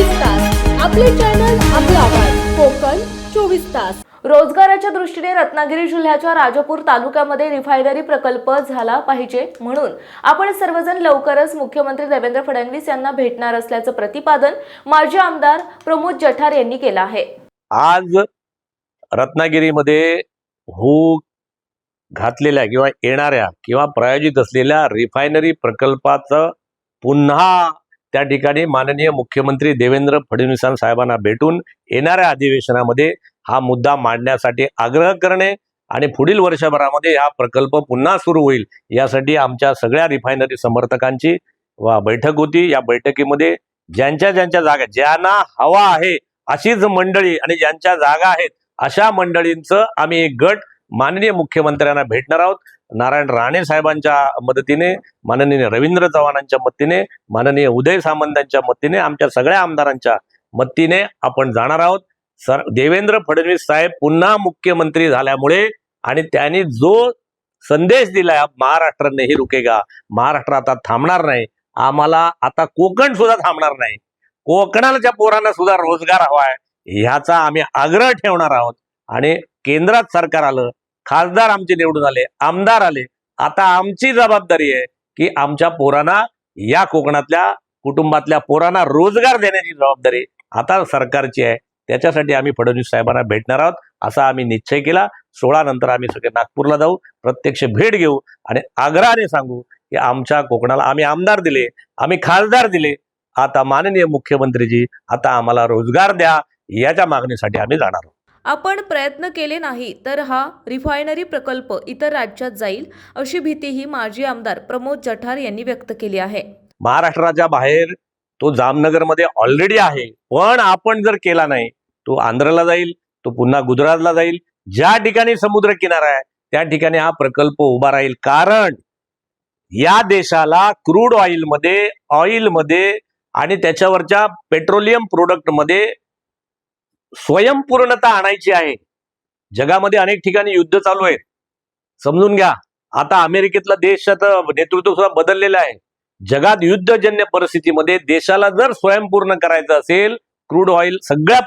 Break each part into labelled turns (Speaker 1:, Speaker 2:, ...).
Speaker 1: चोवीस तास. आपले चॅनल आपला आवाज. कोकण चोवीस तास. रोजगाराच्या दृष्टीने रत्नागिरी जिल्ह्याच्या राजापूर तालुक्यामध्ये रिफायनरी प्रकल्प झाला पाहिजे म्हणून आपण सर्वजण लवकरच मुख्यमंत्री देवेंद्र फडणवीस यांना भेटणार असल्याचं प्रतिपादन माजी आमदार प्रमोद जठार यांनी केलं आहे.
Speaker 2: आज रत्नागिरीमध्ये हो घातलेल्या किंवा येणाऱ्या किंवा प्रायोजित असलेल्या रिफायनरी प्रकल्पाचं पुन्हा त्या ठिकाणी माननीय मुख्यमंत्री देवेंद्र फडणवीस साहेबांना भेटून येणाऱ्या अधिवेशनामध्ये हा मुद्दा मांडण्यासाठी आग्रह करणे आणि पुढील वर्षभरामध्ये हा प्रकल्प पुन्हा सुरू होईल यासाठी आमच्या सगळ्या रिफायनरी समर्थकांची वा बैठक होती. या बैठकीमध्ये ज्यांच्या ज्यांच्या जागा ज्यांना हवा आहे अशीच मंडळी आणि ज्यांच्या जागा आहेत अशा मंडळींचं आम्ही एक गट माननीय मुख्यमंत्र्यांना भेटणार आहोत. नारायण राणे साहेबांच्या मदतीने माननीय रवींद्र चव्हाणांच्या मदतीने माननीय उदय सामंतांच्या मदतीने आमच्या सगळ्या आमदारांच्या मदतीने आपण जाणार आहोत. सर देवेंद्र फडणवीस साहेब पुन्हा मुख्यमंत्री झाल्यामुळे आणि त्यांनी जो संदेश दिलाय महाराष्ट्र हे रुकेगा महाराष्ट्र आता थांबणार नाही आम्हाला आता कोकण सुद्धा थांबणार नाही कोकणाच्या पोरांना सुद्धा रोजगार हवाय ह्याचा आम्ही आग्रह ठेवणार आहोत. आणि केंद्रात सरकार आलं खासदार आमचे निवडून आले आमदार आले. आता आमची जबाबदारी आहे की आमच्या पोरांना या कोकणातल्या कुटुंबातल्या पोरांना रोजगार देण्याची जबाबदारी आता सरकारची आहे. त्याच्यासाठी आम्ही फडणवीस साहेबांना भेटणार आहोत असा आम्ही निश्चय केला. सोळा नंतर आम्ही सगळे नागपूरला जाऊ प्रत्यक्ष भेट घेऊ आणि आग्रहाने सांगू की आमच्या कोकणाला आम्ही आमदार दिले आम्ही खासदार दिले. आता माननीय मुख्यमंत्रीजी आता आम्हाला रोजगार द्या याच्या मागणीसाठी आम्ही जाणार आहोत.
Speaker 1: आपण प्रयत्न केले नाही तर हा रिफायनरी प्रकल्प इतर राज्यात जाईल अशी भीतीही माजी आमदार प्रमोद जठार यांनी व्यक्त केली आहे.
Speaker 2: महाराष्ट्राच्या बाहेर तो जामनगरमध्ये ऑलरेडी आहे पण आपण जर केला नाही तो आंध्रला जाईल तो पुन्हा गुजरातला जाईल ज्या ठिकाणी समुद्र किनारा आहे त्या ठिकाणी हा प्रकल्प उभा राहील. कारण या देशाला क्रूड ऑइलमध्ये ऑइलमध्ये आणि त्याच्यावरच्या पेट्रोलियम प्रोडक्टमध्ये स्वयंपूर्णता आणायची आहे. जगामध्ये अनेक ठिकाणी युद्ध चालू आहेत. समजून घ्या आता अमेरिकेतला देशाचं नेतृत्व सुद्धा बदललेलं आहे. जगात युद्धजन्य परिस्थितीमध्ये देशाला जर स्वयंपूर्ण करायचं असेल क्रूड ऑइल सगळ्या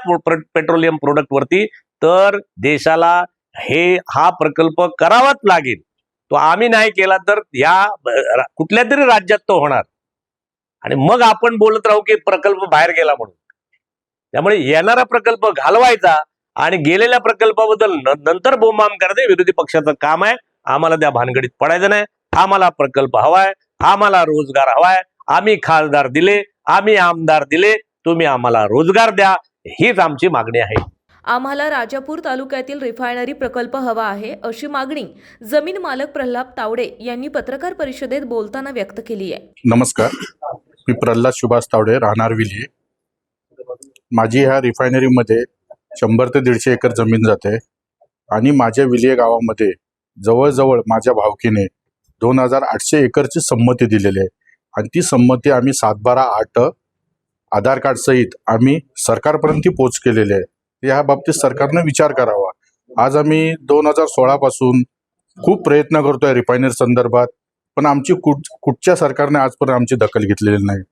Speaker 2: पेट्रोलियम प्रोडक्ट वरती तर देशाला हे हा प्रकल्प करावाच लागेल. तो आम्ही नाही केला तर या कुठल्या तरी राज्यात तो होणार. आणि मग आपण बोलत राहू की प्रकल्प बाहेर गेला म्हणून. त्यामुळे येणारा प्रकल्प घालवायचा आणि गेलेल्या प्रकल्पाबद्दल नंतर बोंबाम करणे विरोधी पक्षाचं काम आहे. आम्हाला त्या भानगडीत पडायचं नाही. आम्हाला प्रकल्प हवाय आम्हाला रोजगार हवाय. आम्ही खासदार दिले आम्ही आमदार दिले तुम्ही आम्हाला रोजगार द्या. हीच आमची मागणी आहे.
Speaker 1: आम्हाला राजापूर तालुक्यातील रिफायनरी प्रकल्प हवा आहे अशी मागणी जमीन मालक प्रल्हाद तावडे यांनी पत्रकार परिषदेत बोलताना व्यक्त केली आहे.
Speaker 3: नमस्कार. मी प्रल्हाद सुभाष तावडे राहणार विली. माझी ह्या रिफायनरीमध्ये शंभर ते दीडशे एकर जमीन जाते. आणि माझ्या विलिये गावामध्ये जवळजवळ माझ्या भावकीने दोन हजार आठशे एकरची संमती दिलेली आहे. आणि ती संमती आम्ही सातबारा आठ आधार कार्डसहित आम्ही सरकारपर्यंत ती पोच केलेली आहे. या बाबतीत सरकारनं विचार करावा. आज आम्ही दोन हजार सोळापासून खूप प्रयत्न करतोय रिफायनरी संदर्भात पण आमची कुठ कुठच्या सरकारने आजपर्यंत आमची दखल घेतलेली नाही.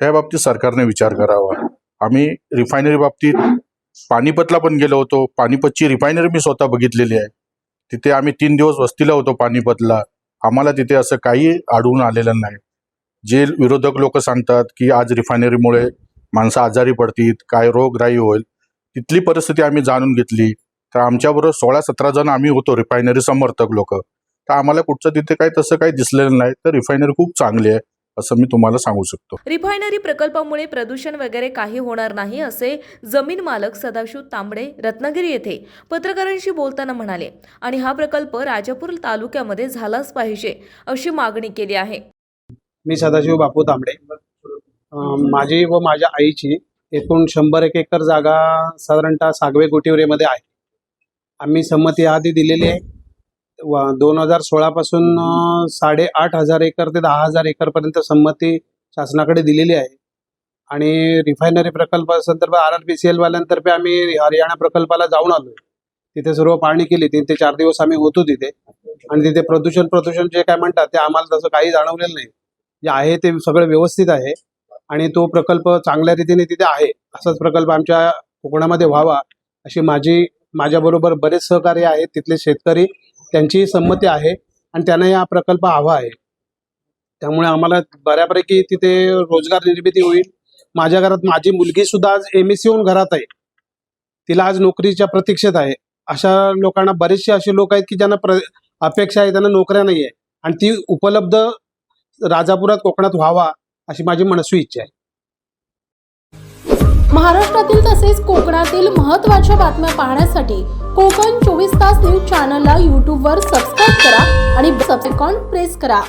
Speaker 3: त्या बाबतीत सरकारने विचार करावा. आम्ही रिफायनरी बाबतीत पानिपतला पण गेलो होतो. पानिपतची रिफायनरी मी स्वतः बघितलेली आहे. तिथे आम्ही तीन दिवस वस्तीला होतो पानिपतला. आम्हाला तिथे असं काही आढळून आलेलं नाही. जे विरोधक लोक सांगतात की आज रिफायनरीमुळे माणसं आजारी पडतील काय रोगराई होईल तिथली परिस्थिती आम्ही जाणून घेतली. तर आमच्याबरोबर सोळा सतरा जण आम्ही होतो रिफायनरी समर्थक लोक. तर आम्हाला कुठचं तिथे काही तसं काही दिसलेलं नाही. तर रिफायनरी खूप चांगली आहे. असं मी तुम्हाला सांगू शकतो.
Speaker 1: रिफायनरी प्रकल्पामुळे प्रदूषण वगैरे काही होणार नाही असे जमीन मालक सदाशिव तांबडे रत्नागिरी येथे पत्रकारांशी बोलताना म्हणाले. आणि हा प्रकल्प राजापूर तालुक्यामध्ये झालाच पाहिजे अशी मागणी केली आहे.
Speaker 4: मी सदाशिव बापू तांबडे. माझी व माझ्या आईची एकूण शंभर एक एकर जागा साधारणतः सागवे गोटिवरेमध्ये आहे. आम्ही संमती आधी दिलेली आहे. दोन हजार सोळापासून पासून साडेआठ हजार एकर ते दहा हजार एकरपर्यंत संमती शासनाकडे दिलेली आहे. आणि रिफायनरी प्रकल्पासंदर्भात आर आर पी सी एलवाल्यांतर्फे आम्ही हरियाणा प्रकल्पाला जाऊन आलो तिथे सर्व पाहणी केली तीन ते चार दिवस आम्ही होतो तिथे. आणि तिथे प्रदूषण प्रदूषण जे काय म्हणतात ते आम्हाला तसं काही जाणवलेलं नाही. जे आहे ते सगळं व्यवस्थित आहे. आणि तो प्रकल्प चांगल्या रीतीने तिथे आहे. असाच प्रकल्प आमच्या कोकणामध्ये व्हावा अशी माझी माझ्याबरोबर बरेच सहकारी आहेत. तिथले शेतकरी त्यांचीही संमती आहे आणि त्यांना हा प्रकल्प हवा आहे. त्यामुळे आम्हाला बऱ्यापैकी तिथे रोजगार निर्मिती होईल. माझ्या घरात माझी मुलगी सुद्धा आज एम एस होऊन घरात आहे. तिला आज नोकरीच्या प्रतीक्षेत आहे. अशा लोकांना बरेचसे असे लोक आहेत की ज्यांना प्र अपेक्षा आहे त्यांना नोकऱ्या नाही आहे आणि ती उपलब्ध राजापुरात कोकणात व्हावा अशी माझी मनस्वी इच्छा आहे.
Speaker 5: महाराष्ट्रातील तसेच कोकणातील महत्त्वाच्या बातम्या पाहण्यासाठी कोकण चोवीस तास न्यूज चॅनलला यूट्यूबवर सबस्क्राईब करा आणि सबसेकॉन प्रेस करा.